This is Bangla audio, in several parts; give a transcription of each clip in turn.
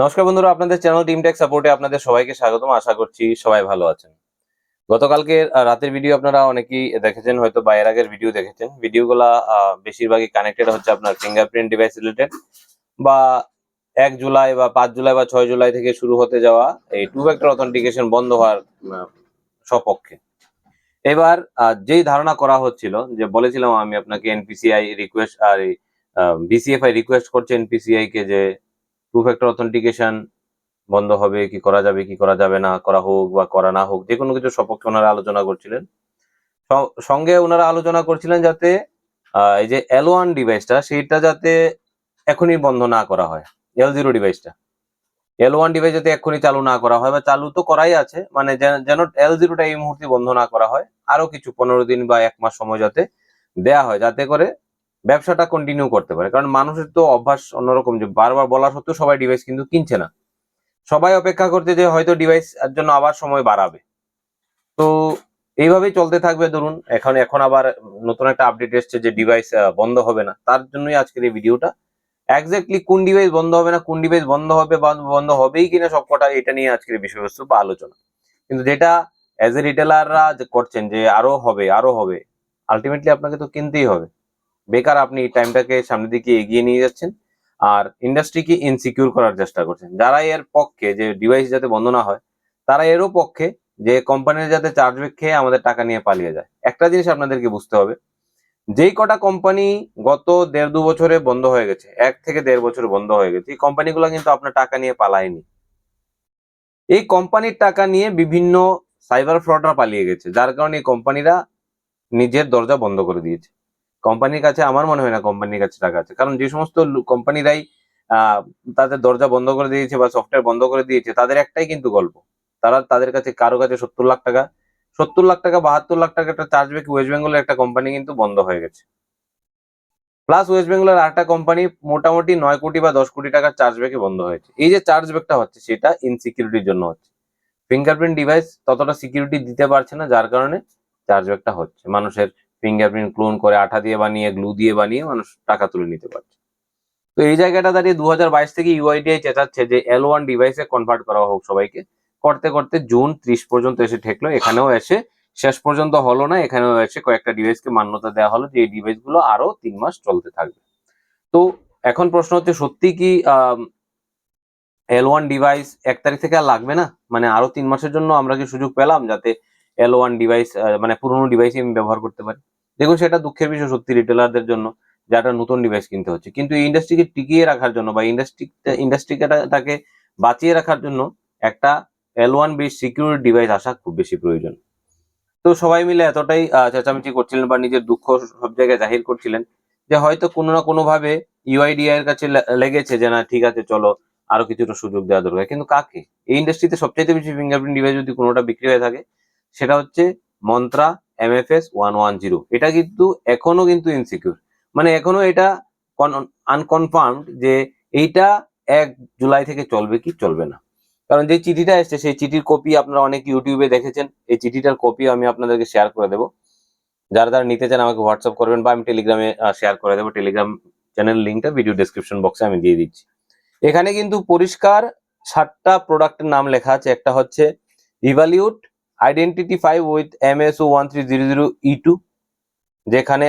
নমস্কার বন্ধুরা, আপনাদের চ্যানেল টিম টেক সাপোর্টে আপনাদের সবাইকে স্বাগতম। আশা করছি সবাই ভালো আছেন। গতকালকে রাতের ভিডিও আপনারা অনেকেই দেখেছেন, হয়তো বা এর আগের ভিডিও দেখেছেন। ভিডিওগুলা বেশিরভাগই কানেক্টেড হচ্ছে আপনার ফিঙ্গারপ্রিন্ট ডিভাইস রিলেটেড বা এক জুলাই বা পাঁচ জুলাই বা ছয় জুলাই থেকে শুরু হতে যাওয়া এই টু ফ্যাক্টর অথেন্টিকেশন বন্ধ হওয়ার সপক্ষে। এবার যেই ধারণা করা হচ্ছিল, যে বলেছিলাম আমি আপনাকে এনপিসিআই রিকোয়েস্ট আর বিসিএফআই রিকোয়েস্ট করছে এনপিসিআই কে যে টু ফ্যাক্টর অথেন্টিকেশন বন্ধ হবে, কি করা যাবে, কি করা যাবে না, করা হোক বা করা না হোক যে কোনো কিছু সপক্ষে ওনারা আলোচনা করছিলেন। সঙ্গে ওনারা আলোচনা করছিলেন যাতে এই যে এল ওয়ান ডিভাইসটা সেইটা যাতে এখনই বন্ধ না করা হয় এল জিরো ডিভাইসটা এল ওয়ান ডিভাইস যাতে এক্ষুনি চালু না করা হয় বা চালু তো করাই আছে মানে যেন এল জিরোটা এই মুহূর্তে বন্ধ না করা হয়, আরও কিছু পনেরো দিন বা এক মাস সময় যাতে দেয়া হয়, যাতে করে ব্যবসাটা কন্টিনিউ করতে পারে। কারণ মানুষের তো অভ্যাস অন্যরকম যে বারবার বলা সত্ত্বেও সবাই ডিভাইস কিন্তু কিনছে না। সবাই অপেক্ষা করছে যে হয়তো ডিভাইস এর জন্য আবার সময় বাড়াবে। তো এইভাবেই চলতে থাকবে ধরুন, এখন এখন আবার নতুন একটা আপডেট এসছে যে ডিভাইস বন্ধ হবে না। তার জন্যই আজকের এই ভিডিওটা এক্স্যাক্টলি কোন ডিভাইস বন্ধ হবে না, কোন ডিভাইস বন্ধ হবে বা বন্ধ হবেই কিনা সবকটা এটা নিয়ে আজকের বিষয়বস্তু বা আলোচনা। কিন্তু যেটা অ্যাজ এ রিটেলাররা করছেন যে আরও হবে আরও হবে আলটিমেটলি আপনাকে তো কিনতেই হবে। বেকার আপনি এই টাইমটাকে সামনের দিকে এগিয়ে নিয়ে যাচ্ছেন আর ইন্ডাস্ট্রিকে ইনসিকিউর করার চেষ্টা করছেন। যারা এর পক্ষে যে ডিভাইস যাতে বন্ধ না হয়, তারা এরও পক্ষে যে কোম্পানির যাতে চার্জব্যাক খেয়ে আমাদের টাকা নিয়ে পালিয়ে যায়। একটা জিনিস আপনাদেরকে বুঝতে হবে, যেই কটা কোম্পানি গত দেড় দু বছরে বন্ধ হয়ে গেছে, এক থেকে দেড় বছর বন্ধ হয়ে গেছে, এই কোম্পানিগুলো কিন্তু আপনার টাকা নিয়ে পালায়নি। এই কোম্পানির টাকা নিয়ে বিভিন্ন সাইবার ফ্রডরা পালিয়ে গেছে, যার কারণে এই কোম্পানিরা নিজের দরজা বন্ধ করে দিয়েছে। কোম্পানির কাছে আমার মনে হয় না কোম্পানির কাছে টাকা আছে। কারণ যে সমস্ত কোম্পানিরাই তাদের দরজা বন্ধ করে দিয়েছে বা সফটওয়্যার বন্ধ করে দিয়েছে, তাদের একটাই কিন্তু গল্প। তারা তাদের কাছে, কারও কাছে সত্তর লাখ টাকা, সত্তর লাখ টাকা, বাহাত্তর লাখ টাকা একটা চার্জব্যাক ওয়েস্ট বেঙ্গলের একটা কোম্পানি কিন্তু বন্ধ হয়ে গেছে। প্লাস ওয়েস্ট বেঙ্গলের আরেকটা কোম্পানি মোটামুটি নয় কোটি বা দশ কোটি টাকার চার্জব্যাকে বন্ধ হয়েছে। এই যে চার্জব্যাকটা হচ্ছে, সেটা ইনসিকিউরিটির জন্য হচ্ছে। ফিঙ্গারপ্রিন্ট ডিভাইস ততটা সিকিউরিটি দিতে পারছে না, যার কারণে চার্জব্যাকটা হচ্ছে। মানুষের ফিঙ্গারপ্রিন্ট ক্লোন করে আঠা দিয়ে বানিয়ে গ্লু দিয়ে বানিয়ে মানুষ টাকা তুলে নিতে পারছে। তো এই জায়গাটা দাঁড়িয়ে দুহাজার বাইশ থেকে ইউআইডিআই চেঁচাচ্ছে যে এল ওয়ান ডিভাইসে কনভার্ট করা হোক সবাইকে। করতে করতে জুন ত্রিশ পর্যন্ত এসে ঠেকলো, এখানেও এসে শেষ পর্যন্ত হলো না, এখানেও এসে কয়েকটা ডিভাইসকে মান্যতা দেওয়া হলো যে এই ডিভাইসগুলো আরও তিন মাস চলতে থাকবে। তো এখন প্রশ্ন হচ্ছে, সত্যি কি এল ওয়ান ডিভাইস এক তারিখ থেকে আর লাগবে না? মানে আরও তিন মাসের জন্য আমরা কি সুযোগ পেলাম যাতে এল ওয়ান ডিভাইস মানে পুরোনো ডিভাইস আমি ব্যবহার করতে পারি। দেখুন, সেটা দুঃখের বিষয় সত্যি রিটেলারদের জন্য যে একটা নতুন ডিভাইস কিনতে হচ্ছে। কিন্তু এই ইন্ডাস্ট্রিকে টিকিয়ে রাখার জন্য বা ইন্ডাস্ট্রি ইন্ডাস্ট্রিকে তাকে বাঁচিয়ে রাখার জন্য একটা L one base secure device আসা খুব বেশি প্রয়োজন। তো সবাই মিলে এতটাই চেঁচামেচি করছিলেন বা নিজের দুঃখ সব জায়গায় জাহির করছিলেন যে হয়তো কোনো না কোনো ভাবে ইউআইডিআই এর কাছে লেগেছে যে না, ঠিক আছে, চলো আরও কিছুটা সুযোগ দেওয়া দরকার। কিন্তু কাকে? এই ইন্ডাস্ট্রিতে সবচাইতে বেশি ফিঙ্গারপ্রিন্ট ডিভাইস যদি কোনোটা বিক্রি হয়ে থাকে সেটা হচ্ছে Mantra MFS one one zero এটা কিন্তু এখনও কিন্তু ইনসিকিউর মানে এখনও এটা আনকনফার্মড যে এইটা এক জুলাই থেকে চলবে কি চলবে না। কারণ যে চিঠিটা এসছে, সেই চিঠির কপি আপনারা অনেক ইউটিউবে দেখেছেন। এই চিঠিটার কপি আমি আপনাদেরকে শেয়ার করে দেবো। যারা যারা নিতে চান আমাকে হোয়াটসঅ্যাপ করবেন বা আমি টেলিগ্রামে শেয়ার করে দেবো। টেলিগ্রাম চ্যানেল লিঙ্কটা ভিডিও ডেসক্রিপশন বক্সে আমি দিয়ে দিচ্ছি। এখানে কিন্তু পরিষ্কার সাতটা প্রোডাক্টের নাম লেখা আছে। একটা হচ্ছে evaluate identity five with M S O one three zero zero E two যেখানে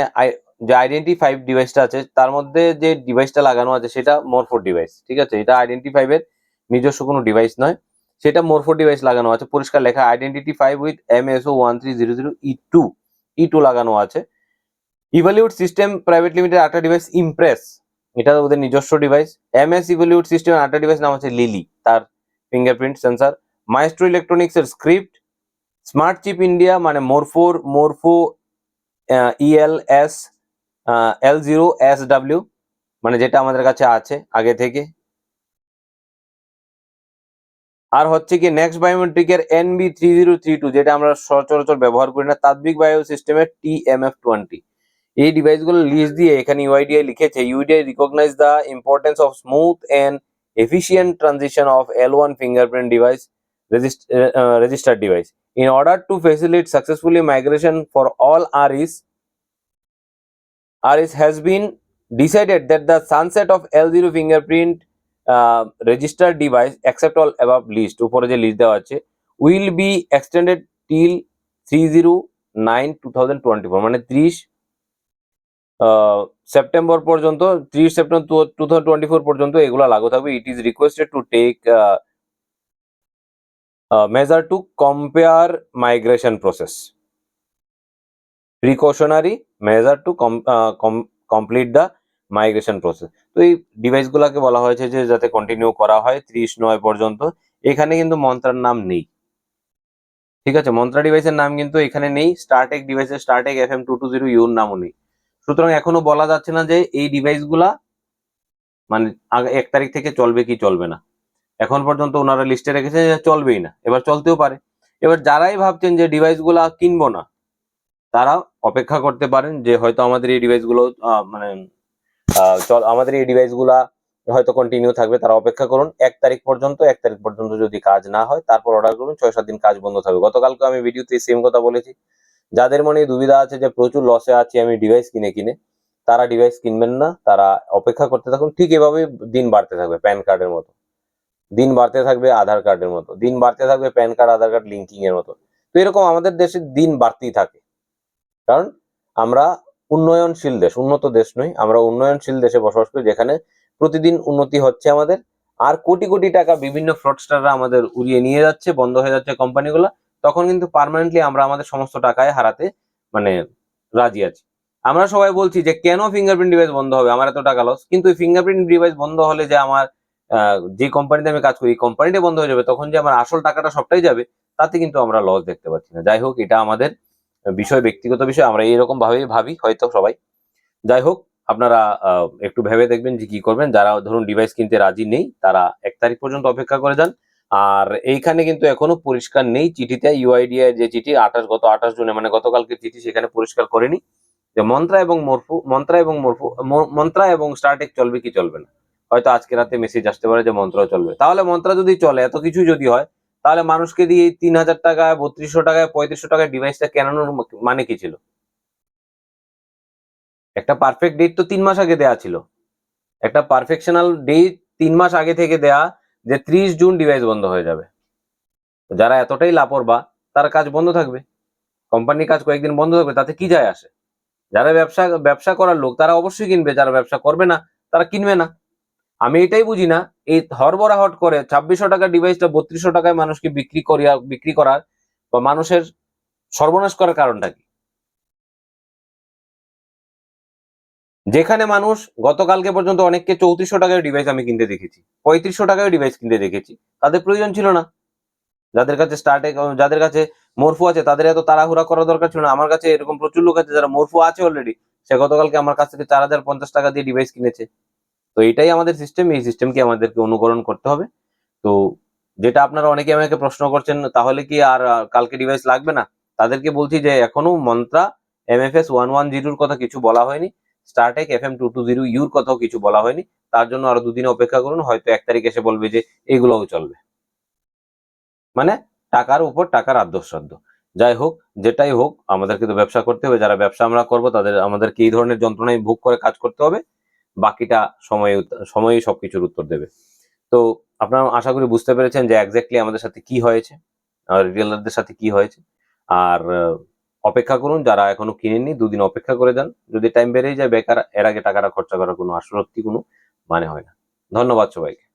যে আইডেন্টি ফাইভ ডিভাইসটা আছে, তার মধ্যে যে ডিভাইসটা লাগানো আছে, সেটা মোরফোর ডিভাইস ঠিক আছে? এটা আইডেন্টি ফাইভের নিজস্ব কোনো ডিভাইস নয়। সেটা মোরফোর ডিভাইস লাগানো আছে, পরিষ্কার লেখা identity five with M S O one three zero zero E two E two লাগানো আছে। ইভালিউট সিস্টেম প্রাইভেট লিমিটেড আরেকটা ডিভাইস ইমপ্রেস এটা ওদের নিজস্ব ডিভাইস এম এস সিস্টেম আরেকটা ডিভাইস নাম হচ্ছে লিলি তার ফিঙ্গারপ্রিন্ট সেন্সার মাইস্ট্রো ইলেকট্রনিক্স এর স্ক্রিপ্ট স্মার্ট চিপ ইন্ডিয়া মানে মোরফোর Morpho E L S L zero S W মানে যেটা আমাদের কাছে আছে আগে থেকে। আর হচ্ছে কি next বায়োমেট্রিকের NB three zero three two যেটা আমরা সচরাচর ব্যবহার করি না তাত্বিক বায়ো সিস্টেমের টি এম এফ টোয়েন্টি এই ডিভাইসগুলো লিস্ট দিয়ে এখানে ইউআইডিআই লিখেছে। UDI recognize the importance of smooth and of L1 fingerprint device regist- uh, uh, registered device. In order to facilitate successfully migration for all REs, REs has been decided that the sunset of L0 fingerprint registered device accept all above list উপরে যে লিস্ট দেওয়া আছে zero nine two thousand twenty four মানে ত্রিশ সেপ্টেম্বর ফোর পর্যন্ত এগুলো লাগু থাকবে। It is requested to take measure to compare migration process precautionary measure to complete the migration process তো এই ডিভাইসগুলোকে বলা হয়েছে যে, যাতে কন্টিনিউ করা হয় ত্রিশ নয় পর্যন্ত, এখানে কিন্তু মন্ত্রার নাম নেই। ঠিক আছে? মন্ত্রা ডিভাইসের নাম কিন্তু এখানে নেই স্টার্টেক ডিভাইসের Startek F M two two zero U R নামও নেই। সুতরাং এখনও বলা যাচ্ছে না যে, এই ডিভাইসগুলা মানে এক তারিখ থেকে চলবে কি চলবে না। এখন পর্যন্ত ওনারা লিস্টে রেখেছে যে চলবেই না। এবার চলতেও পারে। এবার যারাই ভাবছেন যে ডিভাইসগুলা কিনবো না তারা অপেক্ষা করতে পারেন যে হয়তো আমাদের এই ডিভাইসগুলো মানে চল, আমাদের এই ডিভাইসগুলা হয়তো কন্টিনিউ থাকবে, তারা অপেক্ষা করুন। এক তারিখ পর্যন্ত, এক তারিখ পর্যন্ত যদি কাজ না হয়, তারপর অর্ডার করুন, ছয় সাত দিন কাজ বন্ধ থাকবে। গতকালকে আমি ভিডিওতে সেম কথা বলেছি। যাদের মনে দুবিধা আছে যে প্রচুর লসে আছি আমি ডিভাইস কিনে কিনে, তারা ডিভাইস কিনবেন না, তারা অপেক্ষা করতে থাকুন। ঠিক এভাবেই দিন বাড়তে থাকবে, প্যান কার্ডের মতো। দিন বাড়তে থাকবে আধার কার্ডের মতো, দিন বাড়তে থাকবে PAN card, Aadhaar card linking এর মতো। তো এরকম আমাদের দেশে দিন বাড়তেই থাকে। কারণ আমরা উন্নয়নশীল দেশ, উন্নত দেশ নই, আমরা উন্নয়নশীল দেশে বসবাস করি, যেখানে প্রতিদিন উন্নতি হচ্ছে আমাদের, আর কোটি কোটি টাকা বিভিন্ন ফ্রডস্টাররা আমাদের উড়িয়ে নিয়ে যাচ্ছে, বন্ধ হয়ে যাচ্ছে কোম্পানিগুলো তখন কিন্তু পার্মানেন্টলি আমরা আমাদের সমস্ত টাকায় হারাতে মানে রাজি আছি। আমরা সবাই বলছি যে কেন ফিঙ্গারপ্রিন্ট ডিভাইস বন্ধ হবে? আমার এত টাকা লস কিন্তু ফিঙ্গারপ্রিন্ট ডিভাইস বন্ধ হলে যে আমার যে কোম্পানিতে আমি কাজ করি কোম্পানিটা বন্ধ হয়ে যাবে, তখন যে আমার আসল টাকাটা সবটাই যাবে, তাতে কিন্তু আমরা লস দেখতে পাচ্ছি না। যাই হোক, এটা আমাদের বিষয়, ব্যক্তিগত বিষয়, আমরা এইরকম ভাবেই ভাবি, হয়তো সবাই। যাই হোক, আপনারা একটু ভেবে দেখবেন যে কি করবেন। যারা ধরুন ডিভাইস কিনতে রাজি নেই, তারা এক তারিখ পর্যন্ত অপেক্ষা করে যান। আর এইখানে কিন্তু এখনও পরিষ্কার নেই চিঠিতে ইউআইডিআই যে চিঠি, আঠাশ, গত আঠাশ জুনে মানে গতকালকে চিঠি সেখানে পরিষ্কার করেনি। যে মন্ত্রা এবং মরফু, মন্ত্রা এবং মরফু, মন্ত্রা এবং স্টার্টেক চলবে কি চলবে না। হয়তো আজকে রাতে মেসেজ আসতে পারে যে মন্ত্র চলবে। তাহলে মন্ত্রা যদি চলে, এত কিছু যদি হয়, তাহলে মানুষকে দিয়ে এই তিন হাজার টাকায় বত্রিশশো টাকায় পঁয়ত্রিশশো টাকায় ডিভাইসটা কেনানোর মানে কি ছিল? একটা পারফেক্ট ডেট তো তিন মাস আগে দেয়া ছিল। একটা পারফেকশনাল ডেট তিন মাস আগে থেকে দেয়া যে ত্রিশ জুন ডিভাইস বন্ধ হয়ে যাবে। যারা এতটাই লাপরবা, তার কাজ বন্ধ থাকবে। কোম্পানির কাজ কয়েকদিন বন্ধ থাকবে, তাতে কি যায় আসে? যারা ব্যবসা ব্যবসা করার লোক, তারা অবশ্যই কিনবে, যারা ব্যবসা করবে না, তারা কিনবে না। আমি এটাই বুঝি না, এই হরবরাহট করে ছাব্বিশশো টাকার ডিভাইসটা বত্রিশশো টাকায় মানুষকে বিক্রি করিয়া, বিক্রি করার বা মানুষের সর্বনাশ করার কারণটা কি? যেখানে মানুষ গতকালকে পর্যন্ত অনেককে চৌত্রিশশো টাকায় ডিভাইস আমি কিনতে দেখেছি, পঁয়ত্রিশশো টাকায় ডিভাইস কিনতে দেখেছি, তাদের প্রয়োজন ছিল না। যাদের কাছে স্টার্টে যাদের কাছে মরফু আছে, তাদের এত তাড়াহুড়া করার দরকার ছিল না। আমার কাছে এরকম প্রচুর লোক আছে যারা মরফু আছে অলরেডি সে গতকালকে আমার কাছ থেকে চার হাজার পঞ্চাশ টাকা দিয়ে ডিভাইস কিনেছে। তো এটাই আমাদের সিস্টেম এই সিস্টেমকে আমাদেরকে অনুকরণ করতে হবে। তো যেটা আপনারা অনেকে আমাকে প্রশ্ন করছেন, তাহলে কি আর কালকে ডিভাইস লাগবে না? তাদেরকে বলছি যে এখনও মন্ত্রা এমএফএস ওয়ান ওয়ান জিরোর কথা কিছু বলা হয়নি Startek F M two two zero U R কথাও কিছু বলা হয়নি। তার জন্য আরও দুদিন অপেক্ষা করুন, হয়তো এক তারিখ এসে বলবে যে এগুলোও চলবে। মানে টাকার উপর টাকার আদ্যশ্রাদ্ধ। যাই হোক, যেটাই হোক, আমাদেরকে তো ব্যবসা করতে হবে। যারা ব্যবসা আমরা করব, তাদের, আমাদেরকে এই ধরনের যন্ত্রণায় ভোগ করে কাজ করতে হবে। বাকিটা সময় সময়ই সবকিছুর উত্তর দেবে। তো আপনারা আশা করি বুঝতে পেরেছেন যে এক্স্যাক্টলি আমাদের সাথে কি হয়েছে রিটেলারদের সাথে কি হয়েছে। আর অপেক্ষা করুন, যারা এখনও কিনেননি, দুদিন অপেক্ষা করে যান। যদি টাইম বেড়েই যায়, বেকার, এর আগে টাকাটা খরচা করার কোনো আসক্তি কোনো মানে হয় না। ধন্যবাদ সবাইকে।